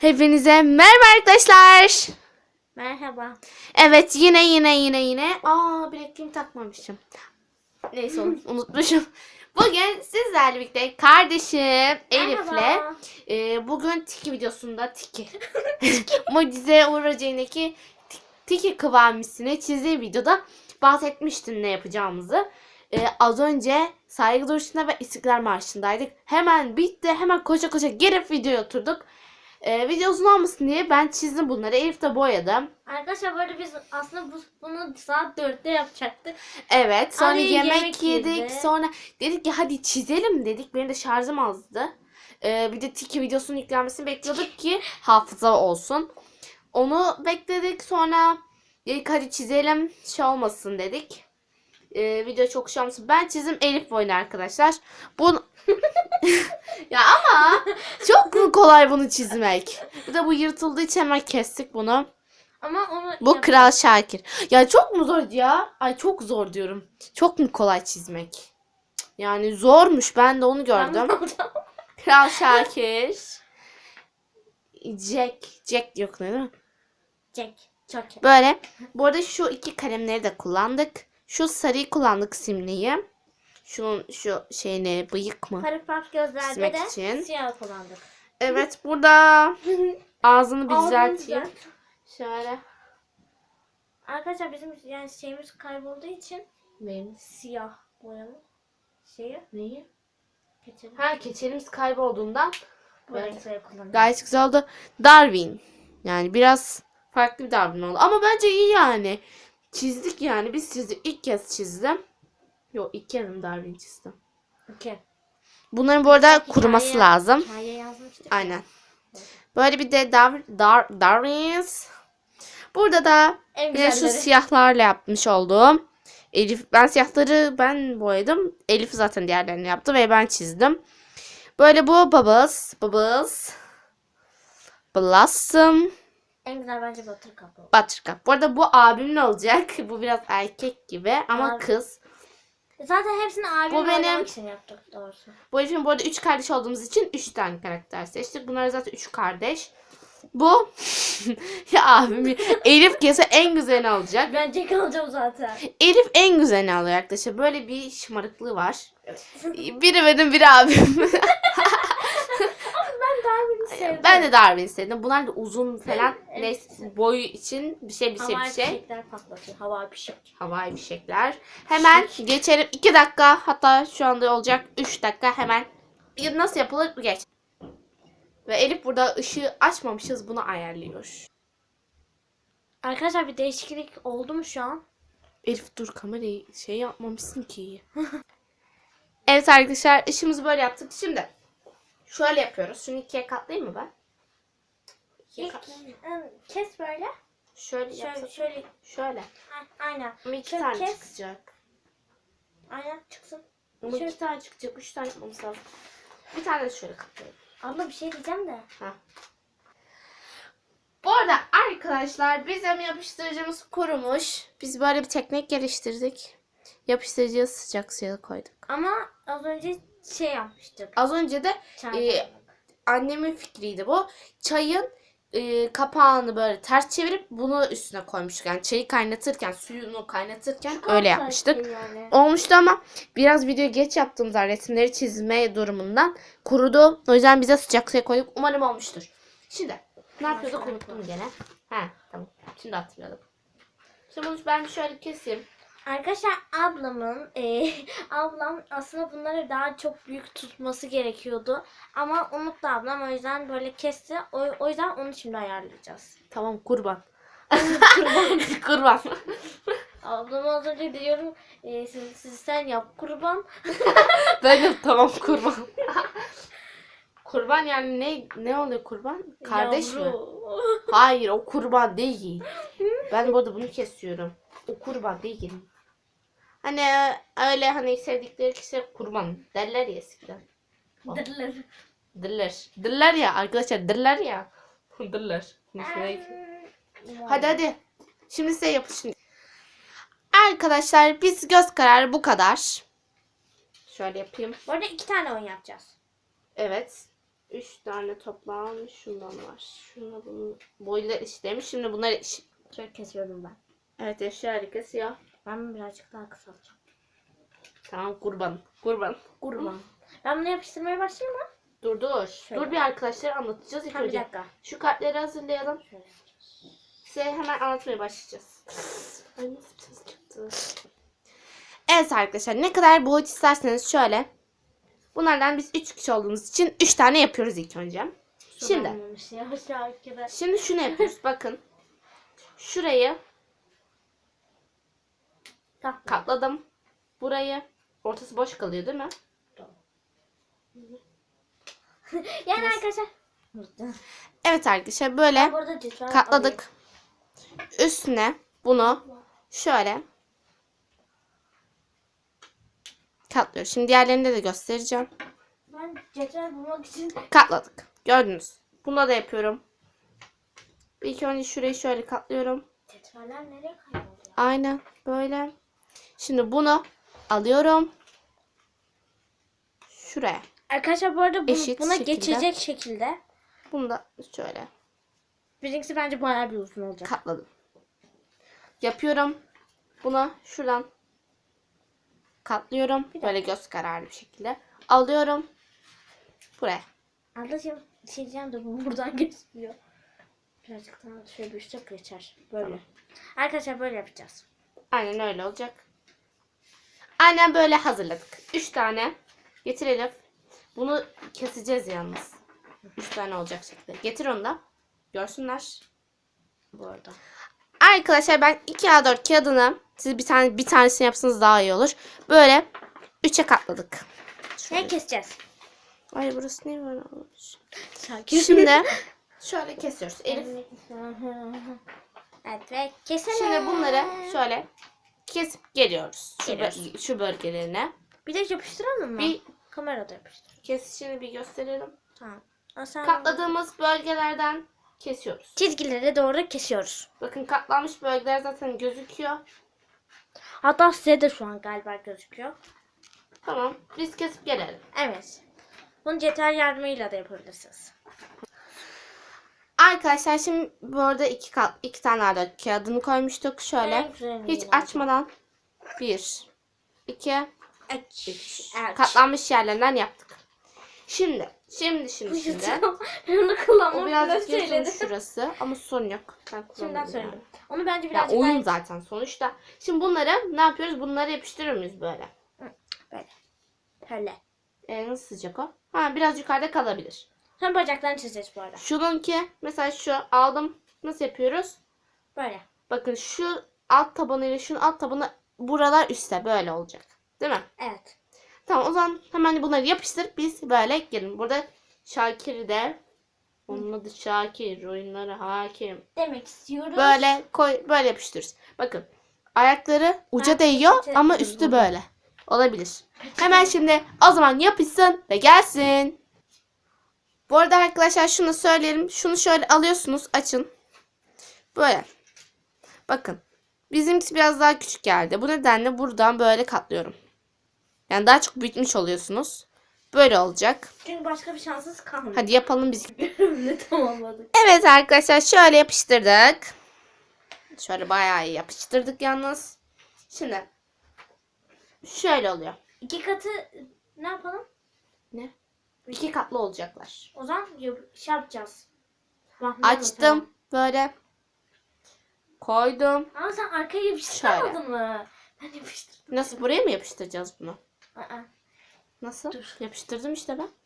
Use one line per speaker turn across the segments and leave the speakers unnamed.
Hepinize merhaba arkadaşlar.
Merhaba.
Evet yine yine yine yine. Aa bilekliğimi takmamışım. Neyse unutmuşum. Bugün sizlerle birlikte kardeşim Elif'le e, bugün Tiki videosunda Tiki. Mucize Ti- Tiki kıvamisini çizdiği videoda bahsetmiştim ne yapacağımızı. E, az önce saygı duruşunda ve İstiklal Marşı'ndaydık. Hemen bitti. Hemen koşa koşa girip videoya oturduk. E, video uzun olmasın diye ben çizdim bunları. Elif de boyadı.
Arkadaşlar bu arada biz aslında bu, bunu saat 4'te yapacaktık.
Evet sonra
Araya
yemek,
yemek
yedik
yedi.
sonra dedik ki hadi çizelim dedik benim de şarjım azdı ee, bir de Tiki videosunun yüklenmesini bekliyorduk ki hafıza olsun onu bekledik sonra dedik hadi çizelim şey olmasın dedik ee, video çok şey olmasın ben çizdim Elif boyunu arkadaşlar bu ya ama çok mu kolay bunu çizmek bir de bu yırtıldığı için hemen kestik bunu
Ama onu
bu
yap-
Kral Şakir. Ya çok mu zor ya? Ay çok zor diyorum. Çok mu kolay çizmek? Cık, Yani zormuş. Ben de onu gördüm. Kral Şakir. Jack. Jack yok değil mi?
Jack. Çok iyi.
Böyle. Bu arada şu iki kalemleri de kullandık. Şu sarıyı kullandık simliği. Şunun şu şeyini bıyık mı?
Fark gözlerde
Çizmek
de
için.
siyah kullandık.
Evet burada ağzını bir
Ağzını
düzelteyim.
düzelt.
Şöyle.
Arkadaşlar bizim yani şeyimiz kaybolduğu için
Benim.
siyah boyalı şeyi
Neyi?
geçelim.
Ha keçelimiz kaybolduğundan
Bu
Evet.
renkleri.
Gayet güzel oldu. Darwin. Yani biraz farklı bir Darwin oldu. Ama bence iyi yani. Çizdik yani. Biz çizdik. İlk kez çizdim. Yok ilk kez mi Darwin çizdim.
Okey.
Bunların bu arada
Hikaye-
kuruması lazım.
Hikaye yazmıştık.
Aynen. Böyle bir de Dar Dar Darwin's. Burada da
En
bir de şu siyahlarla yapmış olduğum. Elif ben siyahları ben boyadım. Elif zaten diğerlerini yaptı ve ben çizdim. Böyle bu Bubbles, Bubbles, Blossom,
En güzel bence Buttercup oldu.
Buttercup. Bu arada bu abimin olacak. Bu biraz erkek gibi ama
Abi.
kız.
Zaten hepsini abim
Bu benim-
oynamak için yaptık doğrusu.
Bu Elif'in bu arada 3 kardeş olduğumuz için 3 tane karakter seçtik. Bunlar zaten 3 kardeş. Bu ya abim Elif kese en güzelini alacak.
Ben Jack alacağım zaten.
Elif en güzelini alıyor arkadaşlar. Böyle bir şımarıklığı var. Biri benim biri abim.
sevdim.
ben de Darwin istedim. Bunlar da uzun falan.
Evet.
Neyse boyu için bir şey bir şey bir şey.
fişekler patlatıyor. Havai fişek.
Havai fişekler. Hemen geçelim. 2 dakika hatta şu anda olacak 3 dakika hemen. Nasıl yapılır geç. Ve Elif burada ışığı açmamışız bunu ayarlıyor.
Arkadaşlar bir değişiklik oldu mu şu an?
Elif dur kamerayı şey yapmamışsın ki. evet arkadaşlar işimizi böyle yaptık. Şimdi şöyle yapıyoruz. Şunu ikiye katlayayım mı ben? İkiye
İlk,
kat-
ım, kes böyle.
Şöyle
Şöyle şöyle.
Şöyle.
A- Aynen.
Ama iki
Şöyle
tane
kes.
çıkacak.
Aynen çıksın.
Ama
Şöyle-
iki tane çıkacak. Üç tane yapmamız lazım. Bir tane de şöyle katlayalım.
Abla bir şey diyeceğim de.
Ha. Bu arada arkadaşlar bizim yapıştırıcımız kurumuş. Biz böyle bir teknik geliştirdik. Yapıştırıcıya sıcak suya koyduk.
Ama az önce şey yapmıştık.
Az önce de
Çay
Ee, annemin fikriydi bu. Çayın e, kapağını böyle ters çevirip bunu üstüne koymuştuk. Yani çayı kaynatırken, suyunu kaynatırken öyle yapmıştık.
Yani.
Olmuştu ama biraz video geç yaptığımızda resimleri çizme durumundan kurudu. O yüzden bize sıcak suya koyduk. Umarım olmuştur. Şimdi ne yapıyorduk unuttum gene. He tamam. Şimdi hatırladım. Şimdi bunu ben şöyle keseyim.
Arkadaşlar ablamın e, ablam aslında bunları daha çok büyük tutması gerekiyordu. Ama unuttu ablam o yüzden böyle kesti. O, o yüzden onu şimdi ayarlayacağız.
Tamam kurban. kurban. kurban.
Ablama az önce diyorum e, siz, siz sen yap kurban.
Ben de tamam kurban. kurban yani ne ne oluyor kurban? Kardeş mi?
Yavru.
Hayır o kurban değil. Ben burada bunu kesiyorum. O kurban değil. Hani öyle hani sevdikleri kişi kurban derler ya eskiden.
Dırlar.
Dırlar. Dırlar ya arkadaşlar dırlar ya. Dırlar. Hadi hadi. Şimdi size yapışın. Arkadaşlar biz göz kararı bu kadar. Şöyle yapayım.
Bu arada iki tane oyun yapacağız.
Evet. Üç tane toplam şundan var. Şunla bunun boyları eşitlemiş. Şimdi bunları eşit.
Şöyle kesiyorum ben.
Evet eşya harika siyah.
Ben birazcık daha kısaltacağım.
Tamam kurban. Kurban.
Kurban. Ben bunu yapıştırmaya başlayayım mı?
Dur dur.
Şöyle.
Dur bir arkadaşlar anlatacağız ilk
Ha, bir
önce.
dakika.
Şu kartları hazırlayalım.
Şöyle.
Size hemen anlatmaya başlayacağız. Ay nasıl bir ses çıktı. Evet arkadaşlar ne kadar boyut isterseniz şöyle. Bunlardan biz 3 kişi olduğumuz için 3 tane yapıyoruz ilk önce. Şimdi.
Şarkıda.
Şimdi şunu yapıyoruz bakın. Şurayı
Tamam.
katladım. Burayı ortası boş kalıyor değil mi?
Yani arkadaşlar.
Evet arkadaşlar böyle katladık. Üstüne bunu şöyle katlıyoruz. Şimdi diğerlerini de göstereceğim.
Ben cetvel bulmak için
Katladık. Gördünüz. Bunda da yapıyorum. İlk önce şurayı şöyle katlıyorum.
cetveller nereye kayboldu?
Aynen böyle. Şimdi bunu alıyorum. Şuraya.
Arkadaşlar bu arada bu-
Eşit
buna
şekilde.
geçecek şekilde.
Bunu da şöyle
Birincisi bence bayağı bir uzun olacak.
katladım. Yapıyorum. Bunu şuradan katlıyorum. Böyle göz kararı bir şekilde. Alıyorum. Buraya.
Ablacığım bir şey diyeceğim de bu buradan geçmiyor. Birazcık daha şöyle bir üstte geçer. Böyle. Arkadaşlar böyle yapacağız.
Aynen öyle olacak. Aynen böyle hazırladık. Üç tane getirelim. Bunu keseceğiz yalnız. Üç tane olacak şekilde. Getir onu da. Görsünler.
Bu arada.
Arkadaşlar ben 2 A4 kağıdını siz bir tane bir tanesini yapsanız daha iyi olur. Böyle üçe katladık.
Ne keseceğiz?
Ay burası niye böyle olmuş?
Sakin.
Şimdi şöyle kesiyoruz. Elif.
Evet ve keselim.
Şimdi bunları şöyle kesip geliyoruz. Şu,
Geliyoruz.
bö- şu bölgelerine.
Bir de yapıştıralım mı?
Bir
Kamerada yapıştır.
kesişini bir gösterelim.
Tamam. Sen
Katladığımız bölgelerden kesiyoruz.
çizgileri doğru kesiyoruz.
Bakın katlanmış bölgeler zaten gözüküyor.
Hatta size de şu an galiba gözüküyor.
Tamam. Biz kesip gelelim.
Evet. Bunu cetvel yardımıyla da yapabilirsiniz.
Arkadaşlar şimdi bu arada iki kat iki tane A4 kağıdını koymuştuk. Şöyle hiç açmadan bir, iki,
Aç.
üç.
Evet.
Katlanmış yerlerinden yaptık. Şimdi, şimdi, şimdi, şimdi.
Onu kullanmam
O birazcık yırtılmış şurası ama sorun yok. Ben
Şimdiden
kullanırım
söyledim. Onu bence
Ya
birazcık
oyun
daha...
zaten sonuçta. Şimdi bunları ne yapıyoruz? Bunları yapıştırır mıyız böyle?
Böyle. Böyle.
E, nasıl sıcak o? Ha biraz yukarıda kalabilir.
Sonra bacaklarını çizeceğiz bu arada.
Şununki mesela şu aldım. Nasıl yapıyoruz?
Böyle.
Bakın şu alt tabanıyla şunun alt tabanı buralar üstte böyle olacak. Değil mi?
Evet.
Tamam o zaman hemen bunları yapıştır. Biz böyle gelin. Burada Şakir de onun adı Şakir. Oyunlara hakim.
Demek istiyoruz.
Böyle koy böyle yapıştırırız. Bakın ayakları uca
Ben
değiyor ama üstü böyle. Olabilir. Hemen şimdi o zaman yapışsın ve gelsin. Bu arada arkadaşlar şunu söyleyelim. Şunu şöyle alıyorsunuz açın. Böyle. Bakın. Bizimkisi biraz daha küçük geldi. Bu nedenle buradan böyle katlıyorum. Yani daha çok büyütmüş oluyorsunuz. Böyle olacak.
Çünkü başka bir şansınız kalmadı.
Hadi yapalım biz.
tamamladık.
Evet arkadaşlar şöyle yapıştırdık. Şöyle bayağı iyi yapıştırdık yalnız. Şimdi şöyle oluyor.
İki katı ne yapalım?
Ne? İki katlı olacaklar.
O zaman şey yapacağız. Rahman'la
Açtım böyle. Koydum.
Ama sen arkaya yapıştırmadın mı? Ben yapıştırdım.
Nasıl buraya mı yapıştıracağız bunu?
Aa.
Nasıl?
Dur.
Yapıştırdım işte ben.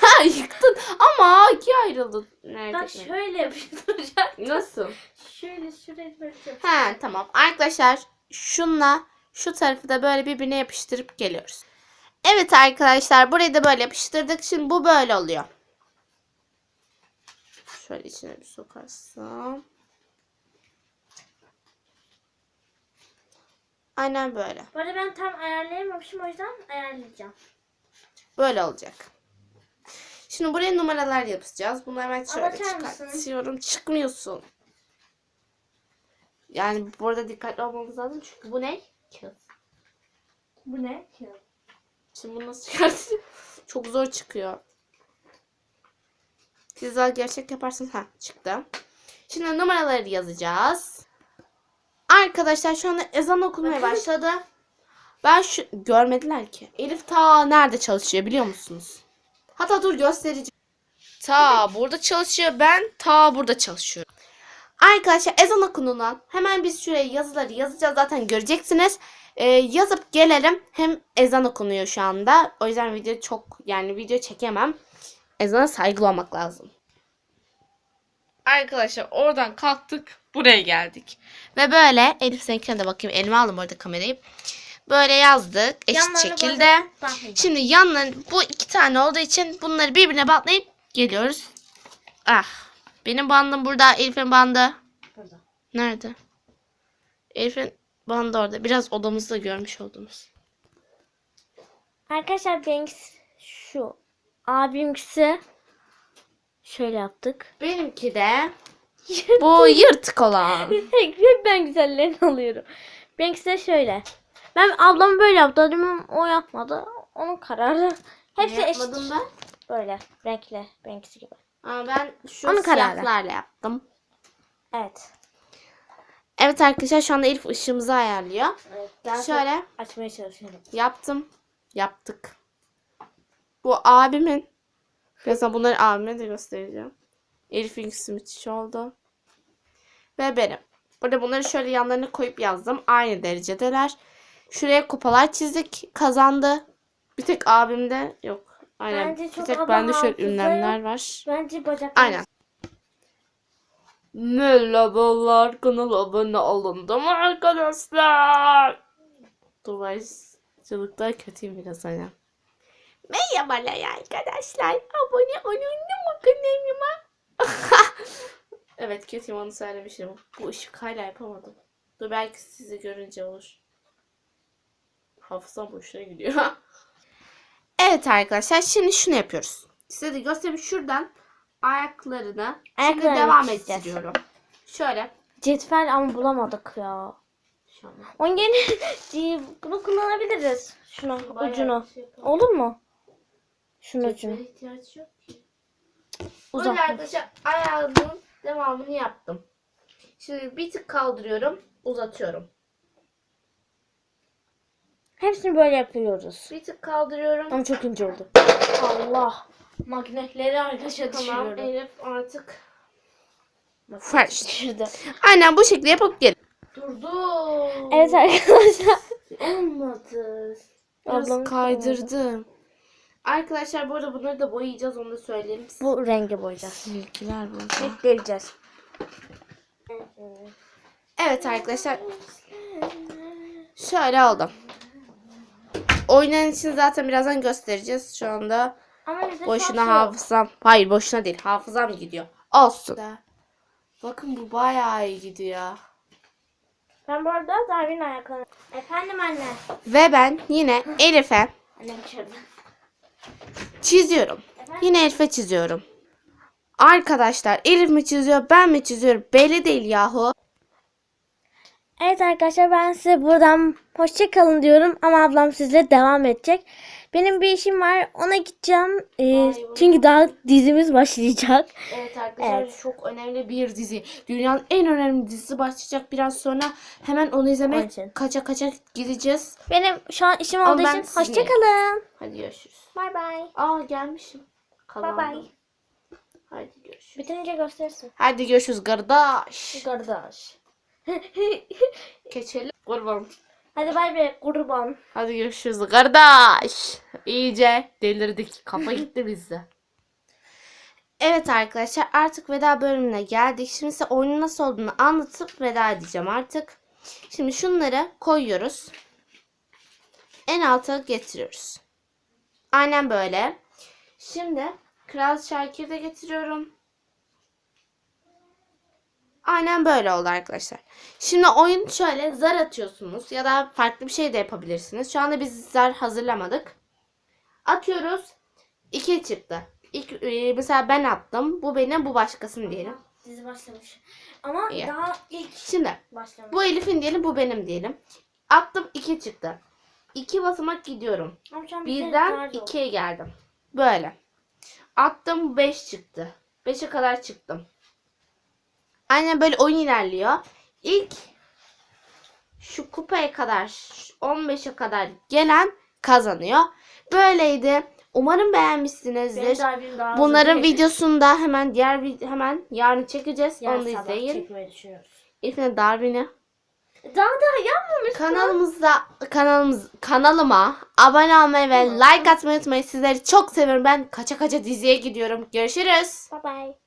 Ha yıktın ama ikiye ayrıldın. Nerede?
Ben şöyle yapıştıracağım.
Nasıl?
Şöyle şuraya böyle.
He tamam. Arkadaşlar şunla şu tarafı da böyle birbirine yapıştırıp geliyoruz. Evet arkadaşlar burayı da böyle yapıştırdık. Şimdi bu böyle oluyor. Şöyle içine bir sokarsam. Aynen böyle.
Bu arada ben tam ayarlayamamışım o yüzden ayarlayacağım.
Böyle olacak. Şimdi buraya numaralar yapacağız. Bunu hemen şöyle
Anlatır mısın?
çıkartıyorum. Çıkmıyorsun. Yani burada dikkatli olmamız lazım. Çünkü bu ne? Kağıt.
Bu ne?
Şimdi bunu nasıl çıkartacağım? Çok zor çıkıyor. Siz daha gerçek yaparsınız. Ha çıktı. Şimdi numaraları yazacağız. Arkadaşlar şu anda ezan okunmaya başladı. Ben şu görmediler ki. Elif ta nerede çalışıyor biliyor musunuz? Hatta dur göstereceğim. Ta burada çalışıyor. Ben ta burada çalışıyorum. Arkadaşlar ezan okunundan hemen biz şuraya yazıları yazacağız. Zaten göreceksiniz. Ee, yazıp gelelim. Hem ezan okunuyor şu anda. O yüzden video çok yani video çekemem. Ezana saygılı olmak lazım. Arkadaşlar oradan kalktık. Buraya geldik. Ve böyle Elif seninkine de bakayım. Elime aldım orada kamerayı. Böyle yazdık eşit
Yanlarını
şekilde. Şimdi yanları bu iki tane olduğu için bunları birbirine bantlayıp geliyoruz. Ah. Benim bandım burada. Elif'in bandı.
Burada.
Nerede? Elif'in bandı orada. Biraz odamızda görmüş oldunuz.
Arkadaşlar benimkisi şu. Abimkisi şöyle yaptık.
Benimki de bu yırtık olan.
Hep ben güzellerini alıyorum. Benimkisi de şöyle. Ben ablam böyle yaptı. Dedim o yapmadı. Onun kararı. Hepsi eşit.
Yapmadım ben.
Böyle renkli. Benimkisi gibi.
Ama ben şu
Onun kararı.
siyahlarla yaptım.
Evet.
Evet arkadaşlar şu anda Elif ışığımızı ayarlıyor.
evet ben
Şöyle
açmaya çalışıyorum.
yaptım. Yaptık. Bu abimin. Birazdan bunları abime de göstereceğim. Elif'in müthiş oldu. Ve benim. Burada bunları şöyle yanlarına koyup yazdım. Aynı derecedeler. Şuraya kupalar çizdik. Kazandı. Bir tek abimde yok. Aynen.
Bence
bir
çok
tek
abla
bende şöyle
hafıza
ünlemler var.
Bence bacak.
Aynen. Merhabalar kanala abone olundum arkadaşlar. Duvarcılıkta kötüyüm biraz hani. Merhabalar arkadaşlar. Abone olun mu kanalıma? evet kötüyüm onu söylemişim. Bu ışık hala yapamadım. Dur belki sizi görünce olur. Hafızam boşuna gidiyor. evet arkadaşlar şimdi şunu yapıyoruz. Size de göstereyim şuradan ayaklarını şimdi
Ayaklarını
devam
çizeceğiz.
ettiriyorum. Şöyle.
Cetvel ama bulamadık ya.
Şöyle.
Onun yerine bunu kullanabiliriz. Şunu
Bayağı
ucunu.
şey yapalım.
Olur mu? Şunun
Cetvele
ucunu.
ihtiyaç yok ki.
Uzak.
Böyle arkadaşlar ayağımın devamını yaptım. Şimdi bir tık kaldırıyorum, uzatıyorum.
Hepsini böyle yapıyoruz.
Bir tık kaldırıyorum.
Ama çok ince oldu. Allah. Magnetleri arkadaşa
Tamam. Elif artık. Fresh.
Düşürdü.
Aynen bu şekilde yapıp gelin. Durdu.
Evet arkadaşlar.
Olmadı. Biraz
Ablam
kaydırdım. Arkadaşlar bu arada bunları da boyayacağız onu da söyleyelim.
Bu rengi boyayacağız.
Silgiler burada.
Ekleyeceğiz.
Evet arkadaşlar. Şöyle oldu. Oynayan için zaten birazdan göstereceğiz. Şu anda
Ama
boşuna
yok.
hafızam. Hayır boşuna değil. Hafızam gidiyor. Olsun. Bakın bu bayağı iyi gidiyor.
Ben bu arada Darwin ayaklarını... Efendim anne.
Ve ben yine Elif'e
Annem
çiziyorum. Yine Elif'e çiziyorum. Arkadaşlar Elif mi çiziyor ben mi çiziyorum belli değil yahu.
Evet arkadaşlar ben size buradan hoşça kalın diyorum ama ablam sizle devam edecek. Benim bir işim var ona gideceğim. Ee, çünkü daha dizimiz başlayacak.
Evet arkadaşlar
Evet.
çok önemli bir dizi. Dünyanın en önemli dizisi başlayacak biraz sonra. Hemen onu
için.
kaça kaça gideceğiz.
Benim şu an işim
Ama
olduğu için
sizinle-
hoşça kalın.
Hadi görüşürüz.
Bay bay.
Aa gelmişim.
Bay bay.
Hadi görüşürüz.
Bitirince gösterirsin.
Hadi görüşürüz kardeş.
Kardeş.
Geçelim. Kurban.
Hadi bay bay kurban.
Hadi görüşürüz kardeş. İyice delirdik. Kafa gitti bizde. Evet arkadaşlar artık veda bölümüne geldik. Şimdi size oyunun nasıl olduğunu anlatıp veda edeceğim artık. Şimdi şunları koyuyoruz. En alta getiriyoruz. Aynen böyle. Şimdi Kral Şakir'i de getiriyorum. Aynen böyle oldu arkadaşlar. Şimdi oyun şöyle zar atıyorsunuz ya da farklı bir şey de yapabilirsiniz. Şu anda biz zar hazırlamadık. Atıyoruz. 2 çıktı. İlk, e, mesela ben attım. Bu benim bu başkasının diyelim.
Dizi başlamış. Ama
İyi.
daha ilk
Şimdi
başlamış.
bu Elif'in diyelim bu benim diyelim. Attım 2 çıktı. 2 basamak gidiyorum.
Ama şu an bize
Birden
zar yok.
2'ye geldim. Böyle. Attım 5 çıktı. 5'e kadar çıktım. Aynen böyle oyun ilerliyor. İlk şu kupaya kadar 15'e kadar gelen kazanıyor. Böyleydi. Umarım beğenmişsinizdir.
Daha
Bunların videosunu da hemen diğer hemen yarın çekeceğiz.
Yarın
Onu da izleyin.
çekmeyi düşünüyoruz.
İlkine Darwin'i
Daha da yapmamış.
kanalımızda kanalımız kanalıma abone olmayı ve like atmayı unutmayın. Sizleri çok seviyorum. Ben kaça kaça diziye gidiyorum. Görüşürüz.
Bye bye.